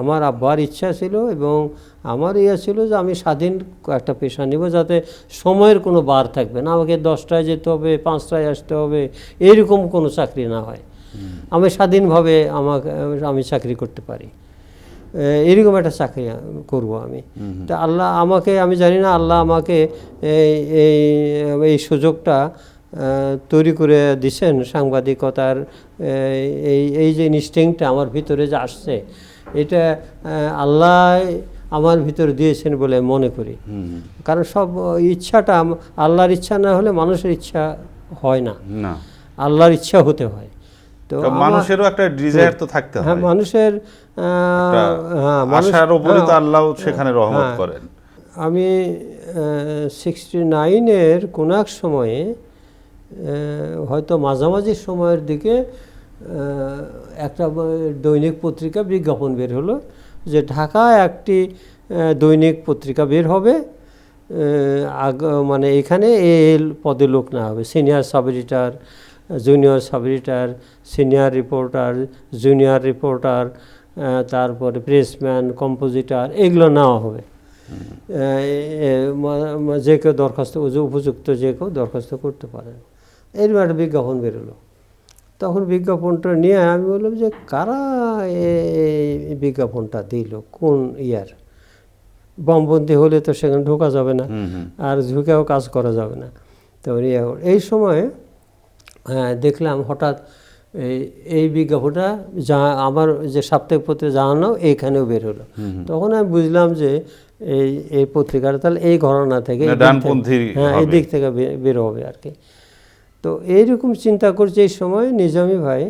আমার আব্বার ইচ্ছা ছিল এবং আমার ইয়ে ছিল যে আমি স্বাধীন একটা পেশা নিব যাতে সময়ের কোনো বার থাকবে না। আমাকে দশটায় যেতে হবে পাঁচটায় আসতে হবে এরকম কোনো চাকরি না হয়। আমি স্বাধীনভাবে আমাকে আমি চাকরি করতে পারি। এরকম একটা চাকরি করব আমি। তা আল্লাহ আমাকে আমি জানি না আল্লাহ আমাকে এই এই এই সুযোগটা তৈরি করে দিছেন সাংবাদিকতার এই এই যে ইনস্টিংটা আমার ভিতরে যে আসছে এটা আল্লাহ আমার ভিতরে দিয়েছেন বলে মনে করি। কারণ সব ইচ্ছাটা আল্লাহর ইচ্ছা না হলে মানুষের ইচ্ছা হয় না। না। আল্লাহর ইচ্ছা হতে হয়। তো মানুষেরও একটা ডিজায়ার তো থাকতে হ্যাঁ হয়। মানুষের হ্যাঁ আশার উপরে তো হ্যাঁ, আল্লাহ সেখানে রহমত। করেন। আমি সিক্সটি নাইনের কোন এক সময়ে হয়তো মাঝামাঝি সময়ের দিকে একটা দৈনিক পত্রিকা বিজ্ঞাপন বের হলো যে ঢাকায় একটি দৈনিক পত্রিকা বের হবে আগ মানে এখানে এল পদে লোক না হবে। Senior sub editor junior sub editor senior reporter, junior reporter তারপরে প্রেসম্যান, কম্পোজিটার, এগুলো নেওয়া হবে। যে কেউ দরখাস্ত, উপযুক্ত যে কেউ দরখাস্ত করতে পারেন। এরকম একটা বিজ্ঞাপন বেরোলো তখন বিজ্ঞাপনটা নিয়ে আমি বললাম যে কারা এ- এই বিজ্ঞাপনটা দিল? কোন ইয়ার? বমবন্দি হলে তো সেখানে ঢোকা যাবে না। আর ঝুঁকেও কাজ করা যাবে না। তো এই সময় হ্যাঁ, দেখলাম হঠাৎ এই এই বিজ্ঞাপনটা যা আমার যে সাপ্তাহিক পত্রিকা জানানো এইখানেও বের হলো। তখন আমি বুঝলাম যে এই এই পত্রিকাটা তাহলে এই ঘটনা থেকে হ্যাঁ এই দিক থেকে বের হবে আর কি। তো এইরকম চিন্তা করছে এই সময় নিজামি ভাই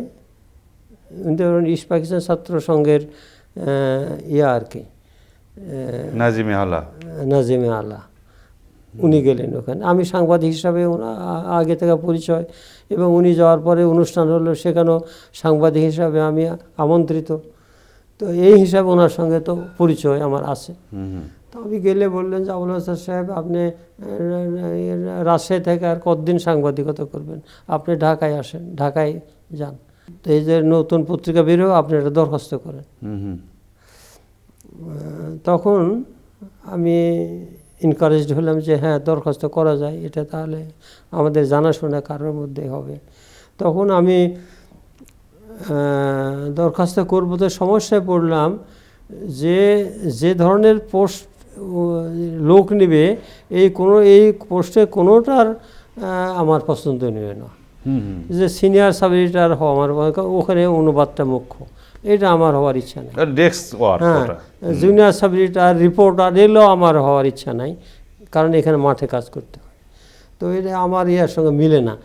ধরুন ইস্ট পাকিস্তান ছাত্র সংঘের ইয়া আর কি নাজিমে আলা। নাজিমে আলা। উনি গেলেন ওখানে। আমি সাংবাদিক হিসাবে আগে থেকে পরিচয়। এবং উনি যাওয়ার পরে অনুষ্ঠান হলো সেখানেও সাংবাদিক হিসাবে আমি আমন্ত্রিত। তো এই হিসাবে ওনার সঙ্গে তো পরিচয় আমার আছে। তো আমি গেলে বললেন যে আবুল হাসান সাহেব আপনি রাজশাহী থেকে আর কতদিন সাংবাদিকতা করবেন? আপনি ঢাকায় আসেন ঢাকায় যান। তো এই যে নতুন পত্রিকা বেরো আপনি এটা দরখাস্ত করেন। তখন আমি এনকারেজড হলাম যে হ্যাঁ দরখাস্ত করা যায় এটা তাহলে আমাদের জানাশোনা কারোর মধ্যে হবে। তখন আমি দরখাস্ত করব তো সমস্যায় পড়লাম যে যে ধরনের পোস্ট লোক নেবে এই কোনো এই পোস্টে কোনোটার আমার পছন্দ নেবে না। যে সিনিয়র সাব এডিটার হওয়া আমার ওখানে অনুবাদটা মুখ্য। এটা আমার হওয়ার ইচ্ছা নেই। ডেস্ক হ্যাঁ জুনিয়র সাব এডিটার রিপোর্টার এগুলো আমার হওয়ার ইচ্ছা নাই কারণ এখানে মাঠে কাজ করতে হয়। তো এটা আমার ইয়ার সঙ্গে মিলে না।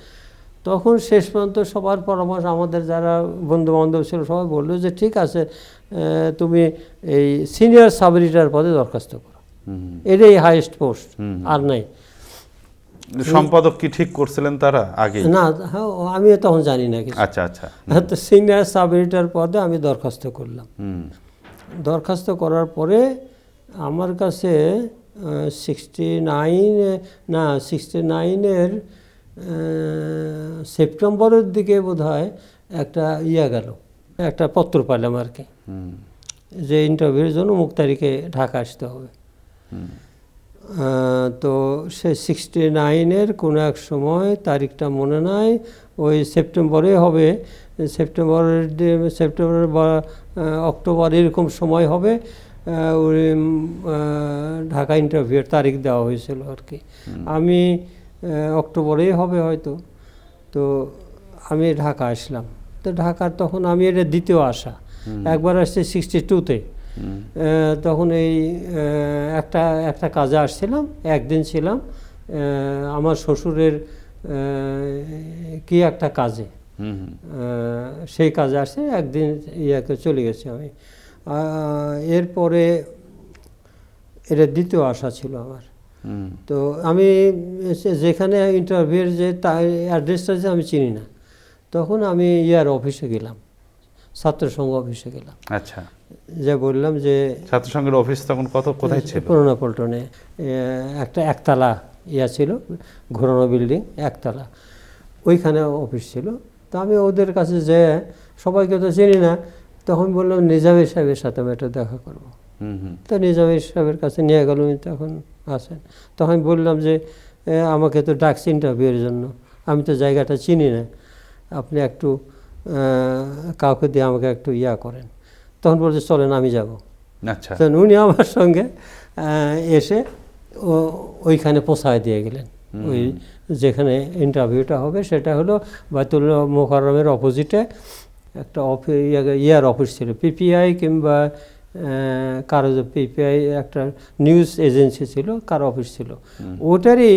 তখন শেষ পর্যন্ত সবার পরামর্শ আমাদের যারা বন্ধু বান্ধব ছিল সবাই বলল যে ঠিক আছে তুমি এই সিনিয়র সাব এডিটার পদে দরখাস্ত করো। এটাই হাইয়েস্ট পোস্ট। আর নাই। সম্পাদক কি ঠিক করছিলেন তারা আগে না হ্যাঁ আমি তখন জানি না কিছু। আচ্ছা আচ্ছা। তো সিনিয়র সাব এডিটার পদে আমি দরখাস্ত করলাম। দরখাস্ত করার পরে আমার কাছে সিক্সটি নাইন না সিক্সটি নাইনের সেপ্টেম্বরের দিকে বোধ হয় একটা ইয়া গেল একটা পত্র পাইলাম আর কি। যে ইন্টারভিউর জন্য মুখ তারিখে ঢাকা আসতে হবে। তো সে সিক্সটি নাইনের কোনো এক সময় তারিখটা মনে নাই। ওই সেপ্টেম্বরে হবে। সেপ্টেম্বরের সেপ্টেম্বর বা অক্টোবর এরকম সময় হবে। ওই ঢাকা ইন্টারভিউর তারিখ দেওয়া হয়েছিল আর কি। আমি অক্টোবরেই হবে হয়তো। তো আমি ঢাকা আসলাম। তো ঢাকার তখন আমি এটা দ্বিতীয় আসা একবার আসছে সিক্সটি টুতে তখন এই একটা একটা কাজে আসছিলাম একদিন ছিলাম আমার শ্বশুরের কি একটা কাজে। সেই কাজে আসছে একদিন ইয়াকে চলে গেছি আমি। এরপরে এটা দ্বিতীয় আশা ছিল আমার। তো আমি যেখানে ইন্টারভিউর যে তার অ্যাড্রেসটা যে আমি চিনি না তখন আমি ইয়ার অফিসে গেলাম। ছাত্র সংঘ অফিসে গেলাম। আচ্ছা। যে বললাম যে ছাত্র সংঘের অফিস তখন কত কোথায় ছিল? পুরোনো পল্টনে একটা একতলা ইয়া ছিল ঘোরানো বিল্ডিং একতলা। ওইখানে অফিস ছিল। তো আমি ওদের কাছে যে সবাইকে তো চিনি না তখন বললাম নিজামের সাহেবের সাথে আমি একটু দেখা করব। তো নিজামের সাহেবের কাছে নিয়ে গেল তখন আসেন। তখন বললাম যে আমাকে তো ডাকছি ইন্টারভিউয়ের জন্য। আমি তো জায়গাটা চিনি না। আপনি একটু কাউকে দিয়ে আমাকে একটু ইয়া করেন। তখন বলছে চলেন আমি যাব। আচ্ছা। উনি আমার সঙ্গে এসে ও ওইখানে পৌঁছায় দিয়ে গেলেন। ওই যেখানে ইন্টারভিউটা হবে সেটা হলো বাইতুল মোকাররমের অপোজিটে একটা ইয়ার অফিস ছিল। পিপিআই কিংবা কারও পিপিআই একটা নিউজ এজেন্সি ছিল কার অফিস ছিল। ওটারই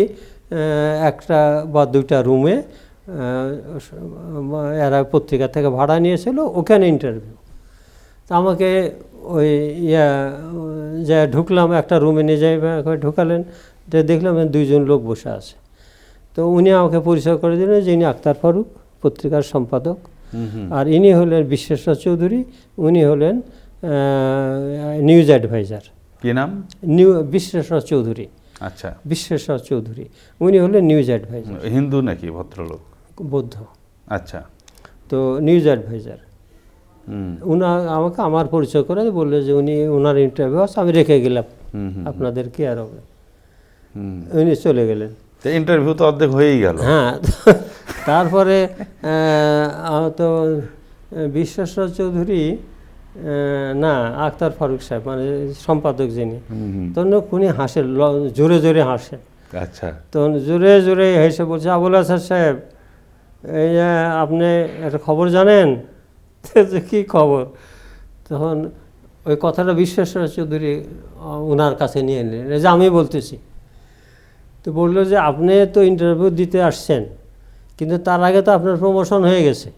একটা বা দুইটা রুমে এরা পত্রিকা থেকে ভাড়া নিয়েছিল ওখানে ইন্টারভিউ তা আমাকে ওই ইয়া যা ঢুকলাম একটা রুমে নিয়ে যাই ঢুকালেন দেখলাম দুইজন লোক বসে আছে। তো উনি আমাকে পরিচয় করে দিলেন যে ইনি আক্তার ফারুক পত্রিকার সম্পাদক। আর ইনি হলেন বিশ্বেশ্বর চৌধুরী উনি হলেন নিউজ অ্যাডভাইজার কি নাম? নিউ বিশ্বেশ্বর চৌধুরী। আচ্ছা। বিশ্বেশ্বর চৌধুরী। উনি হলেন নিউজ অ্যাডভাইজার হিন্দু নাকি ভদ্রলোক? বৌদ্ধ। আচ্ছা। তো নিউজ অ্যাডভাইজার। উনা আমাকে আমার পরিচয় করে বললে যে উনি ওনার ইন্টারভিউ আছে আমি রেখে গেলাম। আপনাদের কি আর হবে? হুম। উনি চলে গেলেন। তো ইন্টারভিউ তো অর্ধেক হয়েই গেল। হ্যাঁ তারপরে তো বিশ্বেশ্বর চৌধুরী না আক্তার ফারুক সাহেব মানে সম্পাদক যিনি তখন উনি হাসেন জোরে জোরে হাসেন আচ্ছা। তখন জোরে জোরে হেসে বলছে আবুল হাসান সাহেব এই যে আপনি একটা খবর জানেন? যে কী খবর? তখন ওই কথাটা বিশ্বেশ্বর চৌধুরী ওনার কাছে নিয়ে নিলেন এই যে আমি বলতেছি। তো বলল যে আপনি তো ইন্টারভিউ দিতে আসছেন কিন্তু তার আগে তো আপনার প্রমোশন হয়ে গেছে।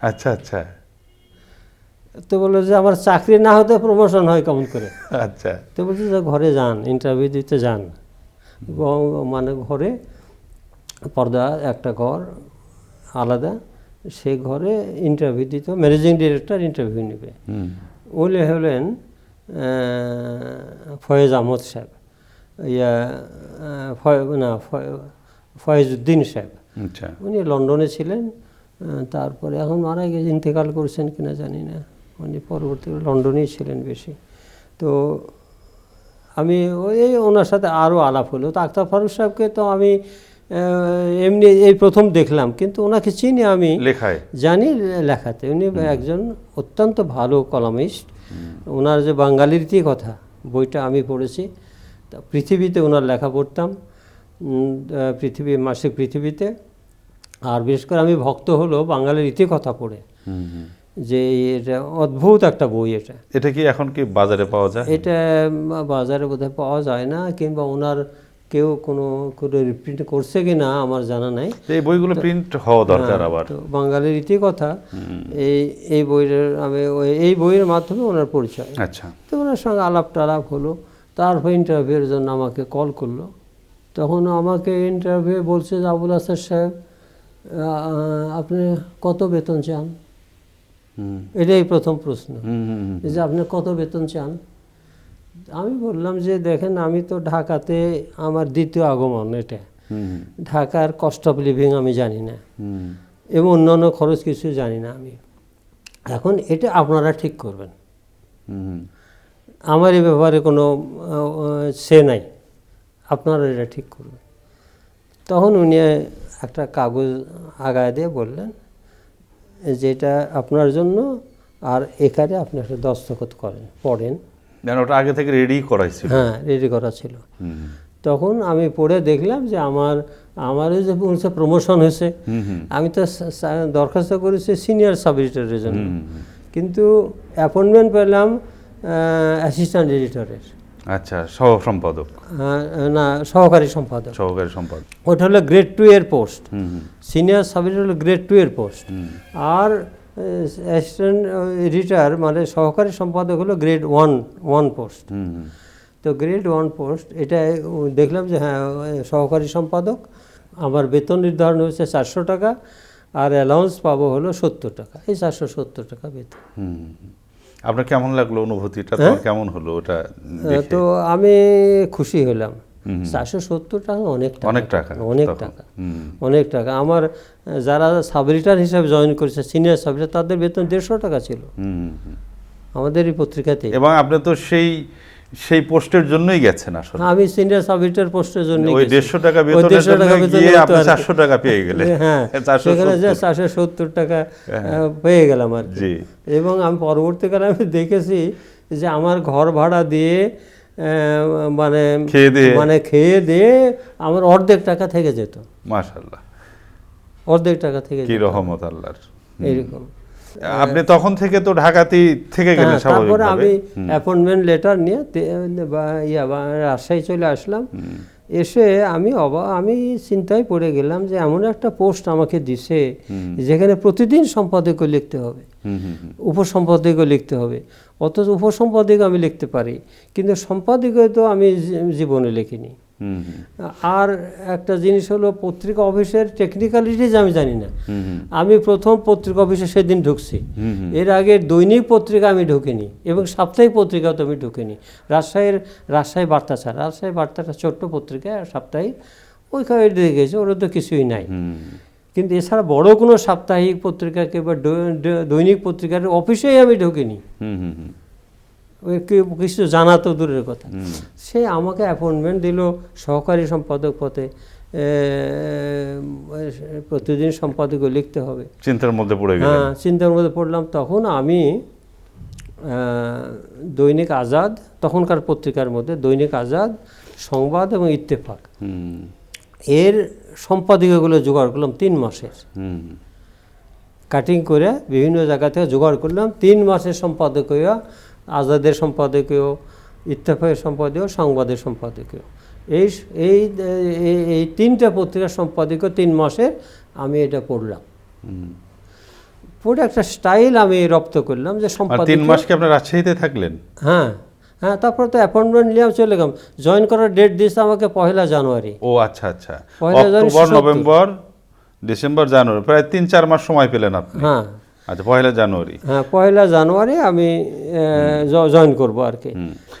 আচ্ছা আচ্ছা। তো বলল যে আমার চাকরি না হতে প্রমোশন হয় কেমন করে? আচ্ছা। তো বলছে যে ঘরে যান ইন্টারভিউ দিতে যান। মানে ঘরে পর্দা একটা ঘর আলাদা সেই ঘরে ইন্টারভিউ দিতে ম্যানেজিং ডিরেক্টর ইন্টারভিউ নেবে। উনি হলেন ফয়েজ আহমদ সাহেব ইয়া না ফয়- ফয়েজউদ্দিন সাহেব। আচ্ছা। উনি লন্ডনে ছিলেন তারপরে এখন মারা গেছে ইন্তেকাল করেছেন কিনা জানি না। উনি পরবর্তী লন্ডনেই ছিলেন বেশি। তো আমি ওই ওনার সাথে আরও আলাপ হলো। তো আক্তার ফারুক সাহেবকে তো আমি এমনি এই প্রথম দেখলাম কিন্তু ওনাকে চিনি আমি লেখায়? জানি লেখাতে। উনি একজন অত্যন্ত ভালো কলামিস্ট। ওনার যে বাঙালির রীতি কথা বইটা আমি পড়েছি। তা পৃথিবীতে ওনার লেখা পড়তাম পৃথিবী মাসিক পৃথিবীতে। আর বিশেষ করে আমি ভক্ত হলো বাঙালির রীতি কথা পড়ে। যে এটা অদ্ভুত একটা বই এটা। এটা কি এখন কি বাজারে পাওয়া যায়? এটা বাজারে বোধহয় পাওয়া যায় না কিংবা ওনার কেউ কোনো কোনো রিপ্রিন্ট করছে কি না আমার জানা নাই। এই বইগুলো প্রিন্ট হওয়া দরকার হ্যাঁ, আবার। বাঙালির ইতি কথা। এই এই বইয়ের আমি এই বইয়ের মাধ্যমে ওনার পরিচয়। আচ্ছা। তো ওনার সঙ্গে আলাপ টালাপ হলো। তারপর ইন্টারভিউয়ের জন্য আমাকে কল করল। তখন আমাকে ইন্টারভিউ বলছে যে আবুল হাসান সাহেব আপনি কত বেতন চান? হুম। এটাই প্রথম প্রশ্ন। যে আপনি কত বেতন চান? আমি বললাম যে দেখেন আমি তো ঢাকাতে আমার দ্বিতীয় আগমন এটা। ঢাকার কস্ট অফ লিভিং আমি জানি না। এবং অন্যান্য খরচ কিছু জানি না আমি। এখন এটা আপনারা ঠিক করবেন। আমার এই ব্যাপারে কোনো সে নাই। আপনারা এটা ঠিক করবেন। তখন উনি একটা কাগজ আগায় দিয়ে বললেন যেটা আপনার জন্য আর এখানে আপনি একটা দস্তখত করেন পড়েন। যেন ওটা আগে থেকে রেডি করাইছিল হ্যাঁ রেডি করা ছিল। তখন আমি পড়ে দেখলাম যে আমার আমারও যে বলছে প্রমোশন হয়েছে আমি তো দরখাস্ত করেছি সিনিয়র সাব এডিটরের জন্য। কিন্তু অ্যাপয়েন্টমেন্ট পেলাম অ্যাসিস্ট্যান্ট এডিটরের আচ্ছা সহ সম্পাদক না সহকারী সম্পাদক। সহকারী সম্পাদক। ওটা হলো গ্রেড টু এর পোস্ট সিনিয়র সাব এডিটর হলো গ্রেড টু এর পোস্ট আর অ্যাসিস্ট্যান্ট এডিটর মানে সহকারী সম্পাদক হলো গ্রেড ওয়ান ওয়ান পোস্ট। তো গ্রেড ওয়ান পোস্ট এটা দেখলাম যে হ্যাঁ সহকারী সম্পাদক আমার বেতন নির্ধারণ হয়েছে চারশো টাকা আর অ্যালাউন্স পাবো হলো সত্তর টাকা এই চারশো সত্তর টাকা বেতন। আপনার কেমন লাগল অনুভূতিটা হ্যাঁ? কেমন হলো ওটা তো আমি খুশি হলাম চারশো সত্তর টাকা অনেক টাকা। অনেক টাকা অনেক টাকা। অনেক টাকা। আমার যারা সাবরিটার হিসাবে জয়েন করেছে সিনিয়র সাবরিটার তাদের বেতন দেড়শো টাকা ছিল। হুম। আমাদেরই পত্রিকাতে এবং আপনি তো সেই সেই পোস্টের জন্যই গেছেন আসলে। আমি সিনিয়র সাব এডিটর পোস্টের জন্য ওই দেড়শো টাকা বেতনের জন্য টাকা গিয়ে আপনি চারশো টাকা পেয়ে গেলেন। হ্যাঁ চারশো সেখানে যে। চারশো সত্তর টাকা হ্যাঁ। পেয়ে গেলাম আর জি। এবং আমি পরবর্তীকালে আমি দেখেছি যে আমার ঘর ভাড়া দিয়ে মানে খেয়ে দিয়ে। মানে খেয়ে দিয়ে আমার অর্ধেক টাকা থেকে যেত। মাশাল্লাহ অর্ধেক টাকা থেকে কি রহমত আল্লাহর। এইরকম আপনি তখন থেকে তো ঢাকাতেই থেকে গেলেন তারপরে আমি অ্যাপয়েন্টমেন্ট লেটার নিয়ে ইয়া রাজশাহী চলে আসলাম। এসে আমি অবা আমি চিন্তায় পড়ে গেলাম যে এমন একটা পোস্ট আমাকে দিছে যেখানে প্রতিদিন সম্পাদকীয় লিখতে হবে। উপসম্পাদকীয় লিখতে হবে। অথচ উপসম্পাদক আমি লিখতে পারি। কিন্তু সম্পাদকীয় তো আমি জীবনে লিখিনি। আর একটা জিনিস হলো পত্রিকা অফিসের টেকনিক্যালিটিজ আমি জানি না। আমি প্রথম পত্রিকা অফিসে সেদিন ঢুকছি। এর আগে দৈনিক পত্রিকা আমি ঢুকিনি এবং সাপ্তাহিক পত্রিকাও তো আমি ঢুকিনি। রাজশাহীর রাজশাহী বার্তা ছাড়া রাজশাহী বার্তাটা ছোট্ট পত্রিকা আর সাপ্তাহিক। ওইখানে দেখেছি ওরা তো কিছুই নাই। কিন্তু এছাড়া বড় কোনো সাপ্তাহিক পত্রিকাকে বা দৈনিক পত্রিকার অফিসেই আমি ঢুকিনি। হুম হুম হুম ওই কি- কিছু জানা তো দূরের কথা। সে আমাকে অ্যাপয়েন্টমেন্ট দিল সহকারী সম্পাদক পথে প্রতিদিন সম্পাদকীয় লিখতে হবে। চিন্তার মধ্যে পড়ে হ্যাঁ চিন্তার মধ্যে পড়লাম। তখন আমি দৈনিক আজাদ তখনকার পত্রিকার মধ্যে দৈনিক আজাদ সংবাদ এবং ইত্তেফাক। এর সম্পাদকীয়গুলো জোগাড় করলাম তিন মাসের। কাটিং করে বিভিন্ন জায়গা থেকে জোগাড় করলাম। তিন মাসের সম্পাদকীয় আজাদের সম্পাদকীয় ইত্তেফাকের সম্পাদকীয় সংবাদের সম্পাদকীয়। এই এই এই- তিনটা পত্রিকার সম্পাদকীয় তিন মাসে আমি এটা পড়লাম। পড়ে একটা স্টাইল আমি রপ্ত করলাম যে আর তিন মাস কি আপনার রাজশাহীতে থাকলেন? হ্যাঁ হ্যাঁ তারপর তো অ্যাপয়েন্টমেন্ট নিয়ে আমি চলে গেলাম। জয়েন করার ডেট দিয়েছে আমাকে পয়লা জানুয়ারি। ও আচ্ছা আচ্ছা। October November December January. প্রায় তিন চার মাস সময় পেলেন আপনি। হ্যাঁ আচ্ছা পয়লা জানুয়ারি। হ্যাঁ পয়লা জানুয়ারি আমি জয়েন করব আর কি।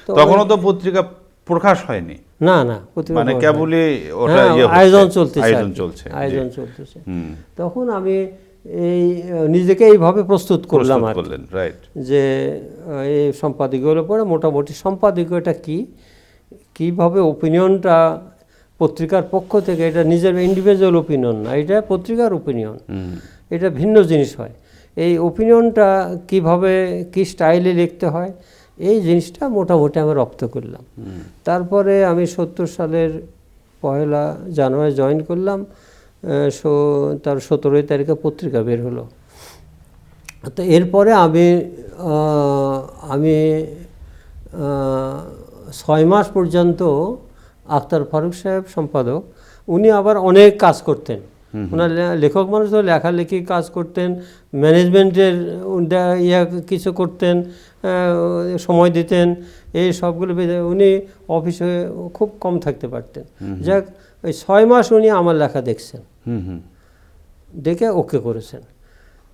তো তখনও তো পত্রিকা প্রকাশ হয়নি? না না মানে কেবলই ওটা হ্যাঁ, ইয়ে আয়োজন চলতেছে আয়োজন চলছে আয়োজন চলতেছে। তখন আমি এই নিজেকে এইভাবে প্রস্তুত করলাম আর রাইট যে এই সম্পাদকীয়গুলো পড়ে মোটামুটি সম্পাদকীয়টা কি? কীভাবে ওপিনিয়নটা পত্রিকার পক্ষ থেকে এটা নিজের ইন্ডিভিজুয়াল ওপিনিয়ন না এটা পত্রিকার ওপিনিয়ন এটা ভিন্ন জিনিস হয়। এই ওপিনিয়নটা কীভাবে কি স্টাইলে লিখতে হয় এই জিনিসটা মোটামুটি আমি রপ্ত করলাম। তারপরে আমি সত্তর সালের পয়লা জানুয়ারি জয়েন করলাম সো- তার সতেরোই তারিখে পত্রিকা বের হলো। তো এরপরে আমি আমি ছয় মাস পর্যন্ত আখতার ফারুক সাহেব সম্পাদক উনি আবার অনেক কাজ করতেন। ওনার লেখক মানুষ তো লেখালেখি কাজ করতেন ম্যানেজমেন্টের ইয়া কিছু করতেন সময় দিতেন এই সবগুলো উনি অফিসে খুব কম থাকতে পারতেন। যাক ওই ছয় মাস উনি আমার লেখা দেখছেন। দেখে ওকে করেছেন।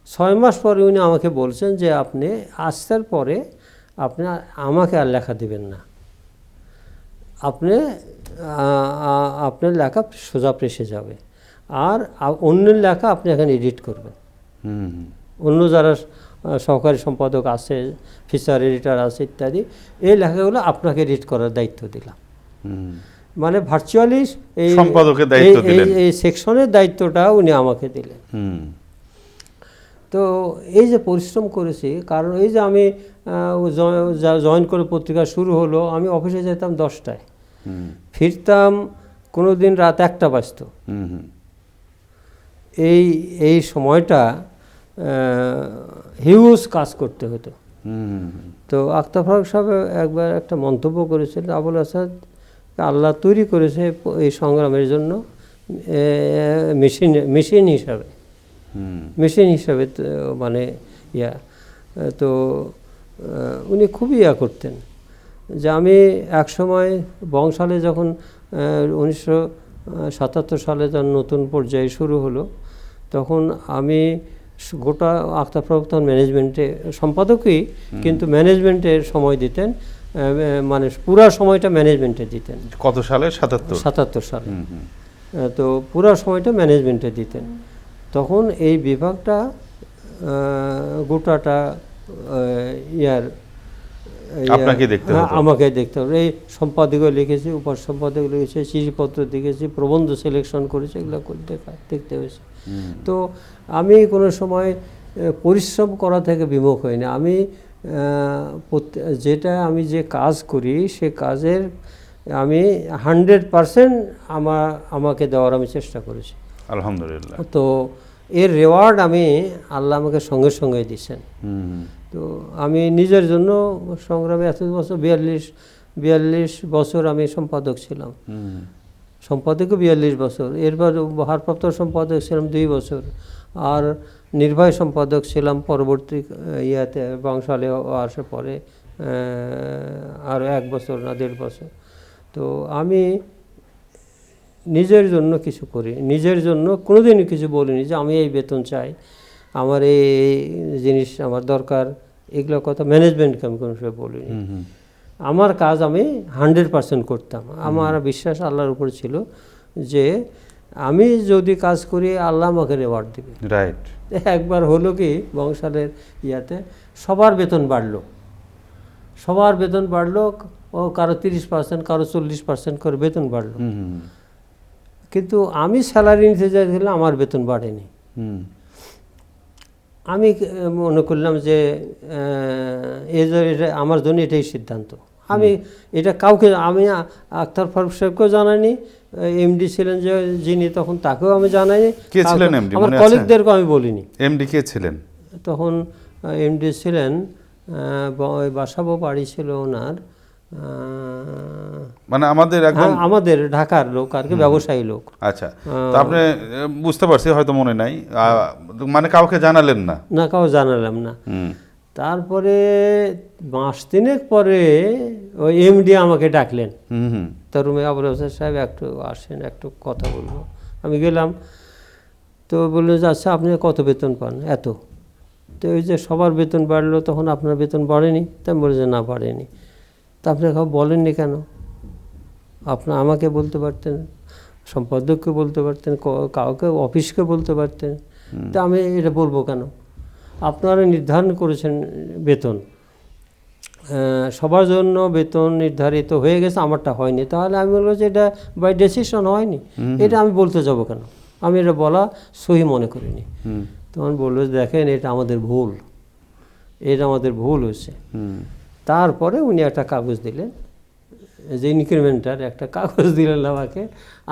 ছয় মাস পরে উনি আমাকে বলছেন যে আপনি আসার পরে আপনি আমাকে আর লেখা দিবেন না। আপনি আপনার লেখা সোজা প্রেসে যাবে। আর অন্যের লেখা আপনি এখানে এডিট করবেন। অন্য যারা সহকারী সম্পাদক আছে ফিচার এডিটার আছে ইত্যাদি এই লেখাগুলো আপনাকে এডিট করার দায়িত্ব দিলাম। মানে ভার্চুয়ালি এই সম্পাদকের দায়িত্ব এই- এই- দিলেন। এই সেকশনের দায়িত্বটা উনি আমাকে দিলেন। হুম। তো এই যে পরিশ্রম করেছি কারণ এই যে আমি জয়েন করে পত্রিকা শুরু হলো আমি অফিসে যেতাম দশটায়। ফিরতাম কোনো দিন রাত একটা বাজতো। হুম হুম। এই এই সময়টা হিউজ কাজ করতে হতো। তো আক্তার ফারুক সাহেব একবার একটা মন্তব্য করেছিলেন আবুল আসাদ আল্লাহ তৈরি করেছে এই সংগ্রামের জন্য মেশিন মেশিন হিসাবে। মেশিন হিসাবে মানে ইয়া। তো উনি খুবই ইয়া করতেন। যে আমি এক সময় বংশালে যখন উনিশশো সাতাত্তর সালে যখন নতুন পর্যায়ে শুরু হলো তখন আমি গোটা আখতার ফারুক তখন ম্যানেজমেন্টে সম্পাদকই কিন্তু ম্যানেজমেন্টের সময় দিতেন মানে পুরা সময়টা ম্যানেজমেন্টে দিতেন। কত সালে? সাতাত্তর? সাতাত্তর সালে। তো পুরো সময়টা ম্যানেজমেন্টে দিতেন। তখন এই বিভাগটা গোটাটা ইয়ার ইয়ে, আপনাকে দেখতে হতো। আমাকে দেখতে হবে। এই সম্পাদকও লিখেছি উপর সম্পাদক লিখেছি চিঠিপত্র লিখেছি প্রবন্ধ সিলেকশন করেছি এগুলো দেখা দেখতে হয়েছে। তো আমি কোনো সময় পরিশ্রম করা থেকে বিমুখ হইনি। আমি আহ, যেটা আমি যে কাজ করি সে কাজের আমি হান্ড্রেড পারসেন্ট আমার আমাকে দেওয়ার আমি চেষ্টা করেছি। আলহামদুলিল্লাহ। তো এর রেওয়ার্ড আমি আল্লাহ আমাকে সঙ্গে সঙ্গে দিচ্ছেন। তো আমি নিজের জন্য সংগ্রামে এত বছর বিয়াল্লিশ বিয়াল্লিশ বছর আমি সম্পাদক ছিলাম। সম্পাদকও বিয়াল্লিশ বছর এরপর ভারপ্রাপ্ত সম্পাদক ছিলাম দুই বছর আর নির্বাহী সম্পাদক ছিলাম পরবর্তী ইয়াতে বংশালে আসার পরে আর এক বছর না দেড় বছর। তো আমি নিজের জন্য কিছু করি নিজের জন্য কোনোদিনই কিছু বলিনি যে আমি এই বেতন চাই। আমার এই জিনিস আমার দরকার এগুলো কথা ম্যানেজমেন্টকে আমি কোনো সময় বলিনি। আমার কাজ আমি হান্ড্রেড পার্সেন্ট করতাম। আমার বিশ্বাস আল্লাহর উপর ছিল যে আমি যদি কাজ করি আল্লাহ আমাকে রেওয়ার্ড দেবে। রাইট একবার হলো কি বংশালের ইয়াতে সবার বেতন বাড়লো। সবার বেতন বাড়লো ও কারও তিরিশ পার্সেন্ট কারও চল্লিশ পার্সেন্ট করে বেতন বাড়লো। কিন্তু আমি স্যালারি নিতে চাইছিলাম আমার বেতন বাড়েনি। হুম। আমি মনে করলাম যে এটা আমার জন্য এটাই সিদ্ধান্ত। আমি এটা কাউকে আমি আক্তার ফারুক সাহেবকেও জানাইনি এমডি ছিলেন যে যিনি তখন তাকেও আমি জানাইনি। কে ছিলেন MD? আমার কলিগদেরকেও আমি বলিনি। এমডি কে ছিলেন? তখন এমডি ছিলেন ওই বাসাবো বাড়ি ছিল ওনার। মানে আমাদের একদম হ্যাঁ, আমাদের ঢাকার লোক আর কি ব্যবসায়ী লোক। আচ্ছা তো আপনি বুঝতে পারছি হয়তো মনে নাই। মানে কাউকে জানালেন না। না কাউ জানালাম না। তারপরে মাস তিনেক পরে ওই এমডি আমাকে ডাকলেন। হুম হুম। তার রুমে আবুল হোসেন সাহেব একটু আসেন একটু কথা বলব আমি গেলাম। তো বলল যে আচ্ছা আপনি কত বেতন পান? এত। তো ওই যে সবার বেতন বাড়লো তখন আপনার বেতন বাড়েনি। তা আমি বলি যে না বাড়েনি। তা আপনি কাউ বলেননি কেন? আপনার আমাকে বলতে পারতেন সম্পাদককে বলতে পারতেন কাউকে অফিসকে বলতে পারতেন। তা আমি এটা বলব কেন? আপনারা নির্ধারণ করেছেন বেতন। সবার জন্য বেতন নির্ধারিত হয়ে গেছে আমারটা হয়নি। তাহলে আমি বলব যে এটা বাই ডেসিশন হয়নি। এটা আমি বলতে যাব কেন? আমি এটা বলা সহি মনে করিনি। তখন বলল দেখেন এটা আমাদের ভুল। এটা আমাদের ভুল হয়েছে। তারপরে উনি একটা কাগজ দিলেন, যে ইনক্রিমেন্টার একটা কাগজ দিলেন আমাকে,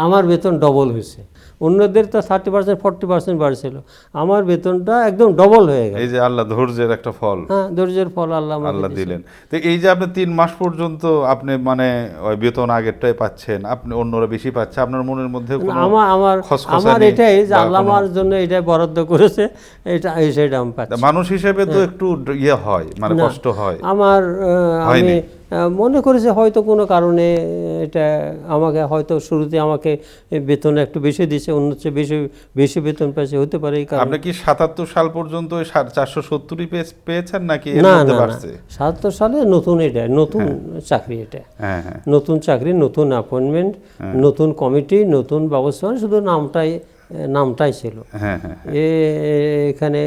আমার বেতন ডবল হয়েছে। অন্যদের তো থার্টি পার্সেন্ট ফর্টি পার্সেন্ট বাড়ছিল। আমার বেতনটা একদম ডবল হয়ে গেল। এই যে আল্লাহ ধৈর্যের একটা ফল। হ্যাঁ ধৈর্যের ফল আল্লাহ আল্লাহ দিলেন। তো এই যে আপনি তিন মাস পর্যন্ত আপনি মানে ওই বেতন আগেরটাই পাচ্ছেন আপনি অন্যরা বেশি পাচ্ছে আপনার মনের মধ্যে আমার আমার আমার এটাই যে আল্লাহ আমার জন্য এটাই বরাদ্দ করেছে এটা এই সেটা আমি পাচ্ছি। মানুষ হিসেবে তো একটু ইয়ে হয় মানে হ্যাঁ। কষ্ট হয়। আমার আমি মনে করেছি হয়তো কোনো কারণে এটা আমাকে হয়তো শুরুতে আমাকে বেতন একটু বেশি দিয়েছে অন্য চেয়ে বেশি বেশি বেতন পেয়েছে হতে পারে এই কারণে। আপনি কি সাতাত্তর সাল পর্যন্ত চারশো সত্তরই পেয়েছেন নাকি না না সাতাত্তর সালে নতুন এটা নতুন চাকরি এটা। হ্যাঁ হ্যাঁ। নতুন চাকরি নতুন অ্যাপয়েন্টমেন্ট নতুন কমিটি নতুন ব্যবস্থা শুধু নামটাই নামটাই ছিল। হ্যাঁ হ্যাঁ এ এখানে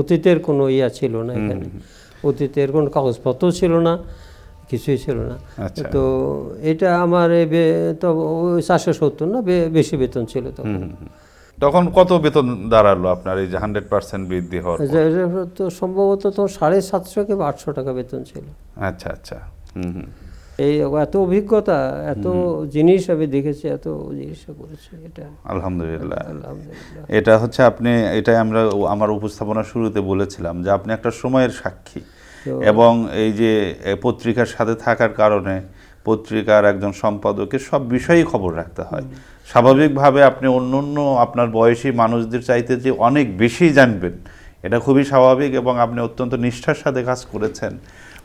অতীতের কোনো ইয়া ছিল না এখানে। অতীতের কোনো কাগজপত্র ছিল না। কিছুই ছিল না। আচ্ছা। তো এটা আমার তো চারশো সত্তর না বেশি বেতন ছিল তখন। তখন কত বেতন দাঁড়াল আপনার এই যে হান্ড্রেড পার্সেন্ট বৃদ্ধি হওয়ার তো সম্ভবত তো সাড়ে সাতশো কি আটশো টাকা বেতন ছিল। আচ্ছা আচ্ছা। এই এত অভিজ্ঞতা এত জিনিস আমি দেখেছি এত জিনিস করেছি এটা আলহামদুলিল্লাহ। এটা হচ্ছে আপনি এটাই আমরা আমার উপস্থাপনার শুরুতে বলেছিলাম যে আপনি একটা সময়ের সাক্ষী। এবং এই যে পত্রিকার সাথে থাকার কারণে পত্রিকার একজন সম্পাদকের সব বিষয়েই খবর রাখতে হয়। স্বাভাবিকভাবে আপনি অন্য অন্য আপনার বয়সী মানুষদের চাইতে যে অনেক বেশি জানবেন এটা খুবই স্বাভাবিক এবং আপনি অত্যন্ত নিষ্ঠার সাথে কাজ করেছেন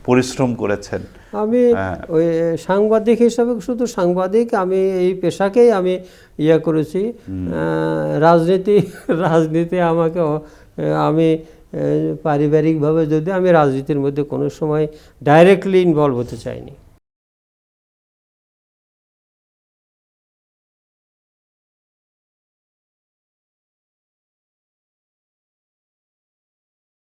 পরিশ্রম করেছেন। আমি হ্যাঁ। ওই সাংবাদিক হিসাবে শুধু সাংবাদিক আমি এই পেশাকেই আমি ইয়ে করেছি। রাজনীতি রাজনীতি আমাকে আমি পারিবারিকভাবে যদি আমি রাজনীতির মধ্যে কোনো সময় ডাইরেক্টলি ইনভলভ হতে চাইনি।